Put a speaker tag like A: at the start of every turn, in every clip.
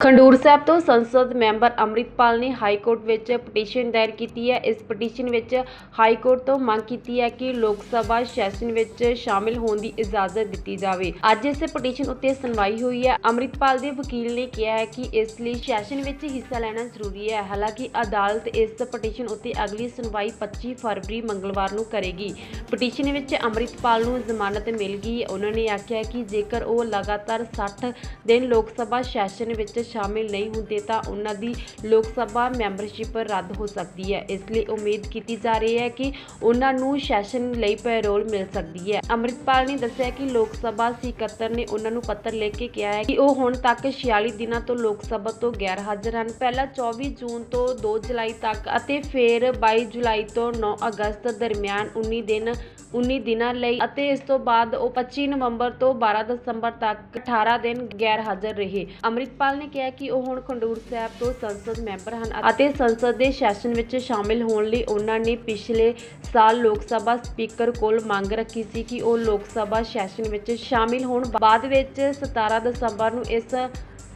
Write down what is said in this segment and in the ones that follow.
A: ਖੰਡੂਰ ਸਾਹਿਬ ਤੋਂ ਸੰਸਦ ਮੈਂਬਰ ਅੰਮ੍ਰਿਤਪਾਲ ਨੇ ਹਾਈ ਕੋਰਟ ਵਿੱਚ ਪਟੀਸ਼ਨ ਦਾਇਰ ਕੀਤੀ ਹੈ। ਇਸ ਪਟੀਸ਼ਨ ਵਿੱਚ ਹਾਈ ਕੋਰਟ ਤੋਂ ਮੰਗ ਕੀਤੀ ਹੈ ਕਿ ਲੋਕ ਸਭਾ ਸੈਸ਼ਨ ਵਿੱਚ ਸ਼ਾਮਿਲ ਹੋਣ ਦੀ ਇਜਾਜ਼ਤ ਦਿੱਤੀ ਜਾਵੇ। ਅੱਜ ਇਸ ਪਟੀਸ਼ਨ ਉੱਤੇ ਸੁਣਵਾਈ ਹੋਈ ਹੈ। ਅੰਮ੍ਰਿਤਪਾਲ ਦੇ ਵਕੀਲ ਨੇ ਕਿਹਾ ਹੈ ਕਿ ਇਸ ਲਈ ਸੈਸ਼ਨ ਵਿੱਚ ਹਿੱਸਾ ਲੈਣਾ ਜ਼ਰੂਰੀ ਹੈ। ਹਾਲਾਂਕਿ ਅਦਾਲਤ ਇਸ ਪਟੀਸ਼ਨ ਉੱਤੇ ਅਗਲੀ ਸੁਣਵਾਈ 25 ਫਰਵਰੀ ਮੰਗਲਵਾਰ ਨੂੰ ਕਰੇਗੀ। ਪਟੀਸ਼ਨ ਵਿੱਚ ਅੰਮ੍ਰਿਤਪਾਲ ਨੂੰ ਜ਼ਮਾਨਤ ਮਿਲ ਗਈ ਉਹਨਾਂ ਨੇ ਆਖਿਆ ਕਿ ਜੇਕਰ ਉਹ ਲਗਾਤਾਰ 60 ਦਿਨ ਲੋਕ ਸਭਾ ਸੈਸ਼ਨ ਵਿੱਚ ਸ਼ਾਮਿਲ ਨਹੀਂ ਹੁੰਦੇ ਤਾਂ ਉਹਨਾਂ ਦੀ ਲੋਕ ਸਭਾ ਮੈਂਬਰਸ਼ਿਪ ਰੱਦ ਹੋ ਸਕਦੀ ਹੈ। ਇਸ ਲਈ ਉਮੀਦ ਕੀਤੀ ਜਾ ਰਹੀ ਹੈ ਕਿ ਉਹਨਾਂ ਨੂੰ ਸੈਸ਼ਨ ਲਈ ਪੈਰੋਲ ਮਿਲ ਸਕਦੀ ਹੈ। ਅੰਮ੍ਰਿਤਪਾਲ ਨੇ ਦੱਸਿਆ ਕਿ ਲੋਕ ਸਭਾ ਸਕੱਤਰ ਨੇ ਉਹਨਾਂ ਨੂੰ ਪੱਤਰ ਲਿਖ ਕੇ ਕਿਹਾ ਹੈ ਕਿ ਉਹ ਹੁਣ ਤੱਕ 46 ਦਿਨਾਂ ਤੋਂ ਲੋਕ ਸਭਾ ਤੋਂ ਗੈਰ ਹਾਜ਼ਰ ਹਨ। ਪਹਿਲਾਂ 24 ਜੂਨ ਤੋਂ 2 ਜੁਲਾਈ ਤੱਕ ਅਤੇ ਫਿਰ 22 ਜੁਲਾਈ ਤੋਂ 9 ਅਗਸਤ ਦਰਮਿਆਨ 19 ਦਿਨ 19 ਦਿਨਾਂ ਲਈ ਅਤੇ ਇਸ ਤੋਂ ਬਾਅਦ ਉਹ 25 ਨਵੰਬਰ ਤੋਂ 12 ਦਸੰਬਰ ਤੱਕ 18 ਦਿਨ ਗੈਰ ਹਾਜ਼ਰ ਰਹੇ। ਅੰਮ੍ਰਿਤਪਾਲ ਨੇ ਕਿਹਾ ਕਿ ਉਹ ਹੁਣ ਖੰਡੂਰ ਸਾਹਿਬ ਤੋਂ ਸੰਸਦ ਮੈਂਬਰ ਹਨ ਅਤੇ ਸੰਸਦ ਦੇ ਸੈਸ਼ਨ ਵਿੱਚ ਸ਼ਾਮਿਲ ਹੋਣ ਲਈ ਉਹਨਾਂ ਨੇ ਪਿਛਲੇ ਸਾਲ ਲੋਕ ਸਭਾ ਸਪੀਕਰ ਕੋਲ ਮੰਗ ਰੱਖੀ ਸੀ ਕਿ ਉਹ ਲੋਕ ਸਭਾ ਸੈਸ਼ਨ ਵਿੱਚ ਸ਼ਾਮਿਲ ਹੋਣ ਬਾਅਦ ਵਿੱਚ 17 ਦਸੰਬਰ ਨੂੰ ਇਸ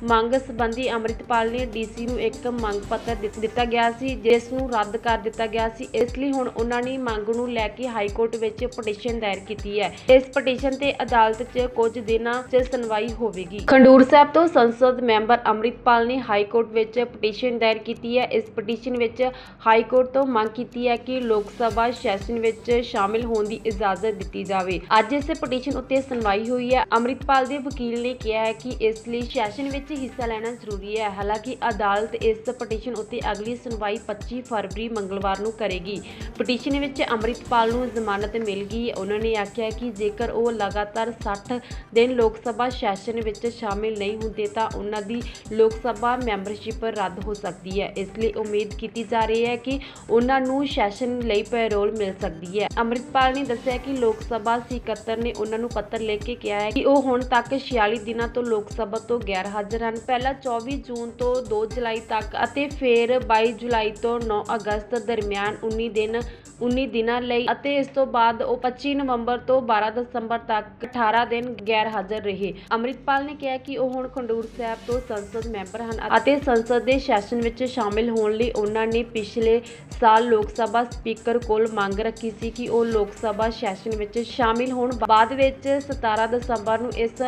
A: ਮੰਗ ਸੰਬੰਧੀ ਅੰਮ੍ਰਿਤਪਾਲ ਨੇ ਡੀਸੀ ਨੂੰ ਇੱਕ ਮੰਗ ਪੱਤਰ ਦਿੱਤ- ਦਿੱਤਾ ਗਿਆ ਸੀ, ਜਿਸ ਨੂੰ ਰੱਦ ਕਰ ਦਿੱਤਾ ਗਿਆ ਸੀ। ਇਸ ਲਈ ਹੁਣ ਉਹਨਾਂ ਨੇ ਮੰਗ ਨੂੰ ਲੈ ਕੇ ਹਾਈ ਕੋਰਟ ਵਿੱਚ ਪਟੀਸ਼ਨ ਦਾਇਰ ਕੀਤੀ ਹੈ। ਇਸ ਪਟੀਸ਼ਨ ਤੇ ਅਦਾਲਤ 'ਚ ਕੁਝ ਦਿਨਾਂ 'ਚ ਸੁਣਵਾਈ ਹੋਵੇਗੀ। ਖੰਡੂਰ ਸਾਹਿਬ ਤੋਂ ਸੰਸਦ ਮੈਂਬਰ ਅੰਮ੍ਰਿਤਪਾਲ ਨੇ ਹਾਈ ਕੋਰਟ ਵਿੱਚ ਪਟੀਸ਼ਨ ਦਾਇਰ ਕੀਤੀ ਹੈ। ਇਸ ਪਟੀਸ਼ਨ ਵਿੱਚ ਹਾਈ ਕੋਰਟ ਤੋਂ ਮੰਗ ਕੀਤੀ ਹੈ ਕਿ ਲੋਕ ਸਭਾ ਸੈਸ਼ਨ ਵਿੱਚ ਸ਼ਾਮਿਲ ਹੋਣ ਦੀ ਇਜਾਜ਼ਤ ਦਿੱਤੀ ਜਾਵੇ। ਅੱਜ ਇਸ ਪਟੀਸ਼ਨ ਉੱਤੇ ਸੁਣਵਾਈ ਹੋਈ ਹੈ। ਅੰਮ੍ਰਿਤਪਾਲ ਦੇ ਵਕੀਲ ਨੇ ਕਿਹਾ ਹੈ ਕਿ ਇਸ ਲਈ ਸੈਸ਼ਨ ਵਿੱਚ ਹਿੱਸਾ ਲੈਣਾ ਜ਼ਰੂਰੀ ਹੈ। ਹਾਲਾਂਕਿ ਅਦਾਲਤ ਇਸ ਪਟੀਸ਼ਨ ਉੱਤੇ ਅਗਲੀ ਸੁਣਵਾਈ 25 ਫਰਵਰੀ ਮੰਗਲਵਾਰ ਨੂੰ ਕਰੇਗੀ। ਪਟੀਸ਼ਨ ਵਿੱਚ ਅੰਮ੍ਰਿਤਪਾਲ ਨੂੰ ਜ਼ਮਾਨਤ ਮਿਲ ਗਈ। ਉਹਨਾਂ ਨੇ ਆਖਿਆ ਕਿ ਜੇਕਰ ਉਹ ਲਗਾਤਾਰ 60 ਦਿਨ ਲੋਕ ਸਭਾ ਸੈਸ਼ਨ ਵਿੱਚ ਸ਼ਾਮਿਲ ਨਹੀਂ ਹੁੰਦੇ ਤਾਂ ਉਹਨਾਂ ਦੀ ਲੋਕ ਸਭਾ ਮੈਂਬਰਸ਼ਿਪ ਰੱਦ ਹੋ ਸਕਦੀ ਹੈ। ਇਸ ਲਈ ਉਮੀਦ ਕੀਤੀ ਜਾ ਰਹੀ ਹੈ ਕਿ ਉਹਨਾਂ ਨੂੰ ਸੈਸ਼ਨ ਲਈ ਪੈਰੋਲ ਮਿਲ ਸਕਦੀ ਹੈ। ਅੰਮ੍ਰਿਤਪਾਲ ਨੇ ਦੱਸਿਆ ਕਿ ਲੋਕ ਸਭਾ ਸਕੱਤਰ ਨੇ ਉਹਨਾਂ ਨੂੰ ਪੱਤਰ ਲਿਖ ਕੇ ਕਿਹਾ ਹੈ ਕਿ ਉਹ ਹੁਣ ਤੱਕ 46 ਦਿਨਾਂ ਤੋਂ ਲੋਕ ਸਭਾ ਤੋਂ ਗੈਰ ਹਾਜ਼ਰ ਹਨ। ਪਹਿਲਾਂ 24 ਜੂਨ ਤੋਂ 2 ਜੁਲਾਈ ਤੱਕ ਅਤੇ ਫਿਰ 22 ਜੁਲਾਈ ਤੋਂ 9 ਅਗਸਤ ਦਰਮਿਆਨ 19 ਦਿਨ 19 ਦਿਨਾਂ ਲਈ ਅਤੇ ਇਸ ਤੋਂ ਬਾਅਦ ਉਹ 25 ਨਵੰਬਰ ਤੋਂ 12 ਦਸੰਬਰ ਤੱਕ 18 ਦਿਨ ਗੈਰ ਹਾਜ਼ਰ ਰਹੇ। ਅੰਮ੍ਰਿਤਪਾਲ ਨੇ ਕਿਹਾ ਕਿ ਉਹ ਹੁਣ ਖੰਡੂਰ ਸਾਹਿਬ ਤੋਂ ਸੰਸਦ ਮੈਂਬਰ ਹਨ ਅਤੇ ਸੰਸਦ ਦੇ ਸੈਸ਼ਨ ਵਿੱਚ ਸ਼ਾਮਿਲ ਹੋਣ ਲਈ ਉਹਨਾਂ ਨੇ ਪਿਛਲੇ ਸਾਲ ਲੋਕ ਸਭਾ ਸਪੀਕਰ ਕੋਲ ਮੰਗ ਰੱਖੀ ਸੀ ਕਿ ਉਹ ਲੋਕ ਸਭਾ ਸੈਸ਼ਨ ਵਿੱਚ ਸ਼ਾਮਿਲ ਹੋਣ। ਬਾਅਦ ਵਿੱਚ 17 ਦਸੰਬਰ ਨੂੰ ਇਸ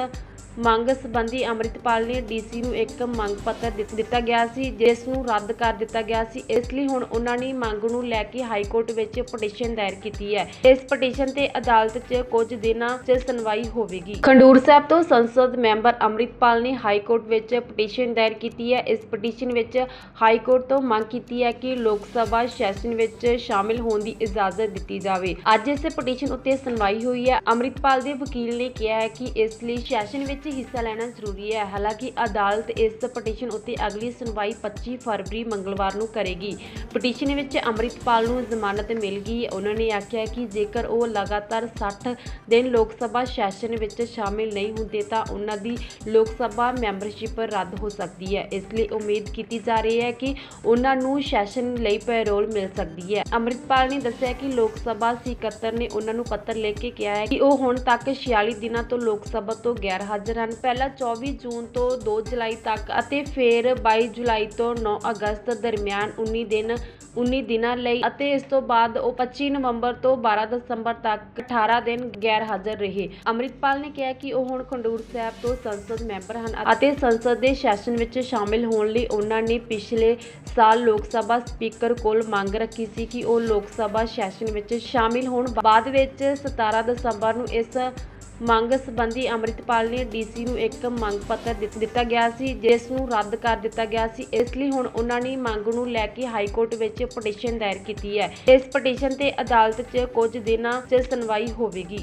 A: ਮੰਗ ਸੰਬੰਧੀ ਅੰਮ੍ਰਿਤਪਾਲ ਨੇ ਡੀਸੀ ਨੂੰ ਇੱਕ ਮੰਗ ਪੱਤਰ ਦਿੱਤਾ ਗਿਆ ਸੀ, ਜਿਸ ਨੂੰ ਰੱਦ ਕਰ ਦਿੱਤਾ ਗਿਆ ਸੀ। ਇਸ ਲਈ ਹੁਣ ਉਹਨਾਂ ਨੇ ਮੰਗ ਨੂੰ ਲੈ ਕੇ ਹਾਈ ਕੋਰਟ ਵਿੱਚ ਪਟੀਸ਼ਨ ਦਾਇਰ ਕੀਤੀ ਹੈ। ਇਸ ਪਟੀਸ਼ਨ ਤੇ ਅਦਾਲਤ 'ਚ ਕੁਝ ਦਿਨਾਂ 'ਚ ਸੁਣਵਾਈ ਹੋਵੇਗੀ। ਖੰਡੂਰ ਸਾਹਿਬ ਤੋਂ ਸੰਸਦ ਮੈਂਬਰ ਅੰਮ੍ਰਿਤਪਾਲ ਨੇ ਹਾਈ ਕੋਰਟ ਵਿੱਚ ਪਟੀਸ਼ਨ ਦਾਇਰ ਕੀਤੀ ਹੈ। ਇਸ ਪਟੀਸ਼ਨ ਵਿੱਚ ਹਾਈ ਕੋਰਟ ਤੋਂ ਮੰਗ ਕੀਤੀ ਹੈ ਕਿ ਲੋਕ ਸਭਾ ਸੈਸ਼ਨ ਵਿੱਚ ਸ਼ਾਮਿਲ ਹੋਣ ਦੀ ਇਜਾਜ਼ਤ ਦਿੱਤੀ ਜਾਵੇ। ਅੱਜ ਇਸ ਪਟੀਸ਼ਨ ਉੱਤੇ ਸੁਣਵਾਈ ਹੋਈ ਹੈ। ਅੰਮ੍ਰਿਤਪਾਲ ਦੇ ਵਕੀਲ ਨੇ ਕਿਹਾ ਹੈ ਕਿ ਇਸ ਲਈ ਸੈਸ਼ਨ ਵਿੱਚ ਹਿੱਸਾ ਲੈਣਾ ਜ਼ਰੂਰੀ ਹੈ। ਹਾਲਾਂਕਿ ਅਦਾਲਤ ਇਸ ਪਟੀਸ਼ਨ ਉੱਤੇ ਅਗਲੀ ਸੁਣਵਾਈ 25 ਫਰਵਰੀ ਮੰਗਲਵਾਰ ਨੂੰ ਕਰੇਗੀ। ਪਟੀਸ਼ਨ ਵਿੱਚ ਅੰਮ੍ਰਿਤਪਾਲ ਨੂੰ ਜ਼ਮਾਨਤ ਮਿਲ ਗਈ ਉਹਨਾਂ ਨੇ ਆਖਿਆ ਕਿ ਜੇਕਰ ਉਹ ਲਗਾਤਾਰ 60 ਦਿਨ ਲੋਕ ਸਭਾ ਸੈਸ਼ਨ ਵਿੱਚ ਸ਼ਾਮਿਲ ਨਹੀਂ ਹੁੰਦੇ ਤਾਂ ਉਹਨਾਂ ਦੀ ਲੋਕ ਸਭਾ ਮੈਂਬਰਸ਼ਿਪ ਰੱਦ ਹੋ ਸਕਦੀ ਹੈ ਇਸ ਲਈ ਉਮੀਦ ਕੀਤੀ ਜਾ ਰਹੀ ਹੈ ਕਿ ਉਹਨਾਂ ਨੂੰ ਸੈਸ਼ਨ ਲਈ ਪੈਰੋਲ ਮਿਲ ਸਕਦੀ ਹੈ ਅੰਮ੍ਰਿਤਪਾਲ ਨੇ ਦੱਸਿਆ ਕਿ ਲੋਕ ਸਭਾ ਸਕੱਤਰ ਨੇ ਉਹਨਾਂ ਨੂੰ ਪੱਤਰ ਲਿਖ ਕੇ ਕਿਹਾ ਹੈ ਕਿ ਉਹ ਹੁਣ ਤੱਕ 46 ਦਿਨਾਂ ਤੋਂ ਲੋਕ ਸਭਾ ਤੋਂ ਗੈਰ ਹਾਜ਼ਰ ਹਨ ਪਹਿਲਾਂ 24 ਜੂਨ ਤੋਂ 2 ਜੁਲਾਈ ਤੱਕ ਅਤੇ ਫਿਰ 22 ਜੁਲਾਈ ਤੋਂ 9 ਅਗਸਤ ਦਰਮਿਆਨ 19 ਦਿਨ 19 ਦਿਨਾਂ ਲਈ ਅਤੇ ਇਸ ਤੋਂ ਬਾਅਦ ਉਹ 25 ਨਵੰਬਰ ਤੋਂ 12 ਦਸੰਬਰ ਤੱਕ 18 ਦਿਨ ਗੈਰ ਹਾਜ਼ਰ ਰਹੇ। ਅੰਮ੍ਰਿਤਪਾਲ ਨੇ ਕਿਹਾ ਕਿ ਉਹ ਹੁਣ ਖੰਡੂਰ ਸਾਹਿਬ ਤੋਂ ਸੰਸਦ ਮੈਂਬਰ ਹਨ ਅਤੇ ਸੰਸਦ ਦੇ ਸੈਸ਼ਨ ਵਿੱਚ ਸ਼ਾਮਿਲ ਹੋਣ ਲਈ ਉਹਨਾਂ ਨੇ ਪਿਛਲੇ ਸਾਲ ਲੋਕ ਸਭਾ ਸਪੀਕਰ ਕੋਲ ਮੰਗ ਰੱਖੀ ਸੀ ਕਿ ਉਹ ਲੋਕ ਸਭਾ ਸੈਸ਼ਨ ਵਿੱਚ ਸ਼ਾਮਿਲ ਹੋਣ ਬਾਅਦ ਵਿੱਚ 17 ਦਸੰਬਰ ਨੂੰ ਇਸ ਮੰਗ ਸੰਬੰਧੀ ਅੰਮ੍ਰਿਤਪਾਲ ਨੇ ਡੀਸੀ ਨੂੰ ਇੱਕ ਮੰਗ ਪੱਤਰ ਦਿੱਤਾ ਗਿਆ ਸੀ, ਜਿਸ ਨੂੰ ਰੱਦ ਕਰ ਦਿੱਤਾ ਗਿਆ ਸੀ। ਇਸ ਲਈ ਹੁਣ ਉਹਨਾਂ ਨੇ ਮੰਗ ਨੂੰ ਲੈ ਕੇ ਹਾਈ ਕੋਰਟ ਵਿੱਚ ਪਟੀਸ਼ਨ ਦਾਇਰ ਕੀਤੀ ਹੈ। ਇਸ ਪਟੀਸ਼ਨ ਤੇ ਅਦਾਲਤ 'ਚ ਕੁਝ ਦਿਨਾਂ 'ਚ ਸੁਣਵਾਈ ਹੋਵੇਗੀ।